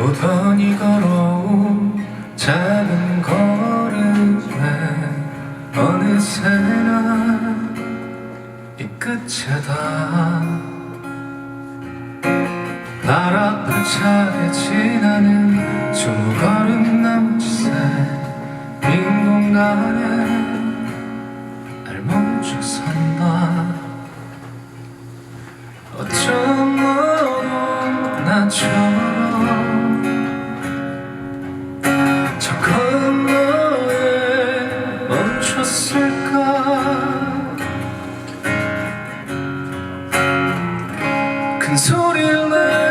고단히 걸어온 작은 걸음에 어느새나 이 끝에 다 날 앞을 차게 지나는 스무 걸음 남짓의 빈 공간에 날 멈춰 선다. 어쩜 너도 나처럼 건너에 멈췄을까? 큰 소리를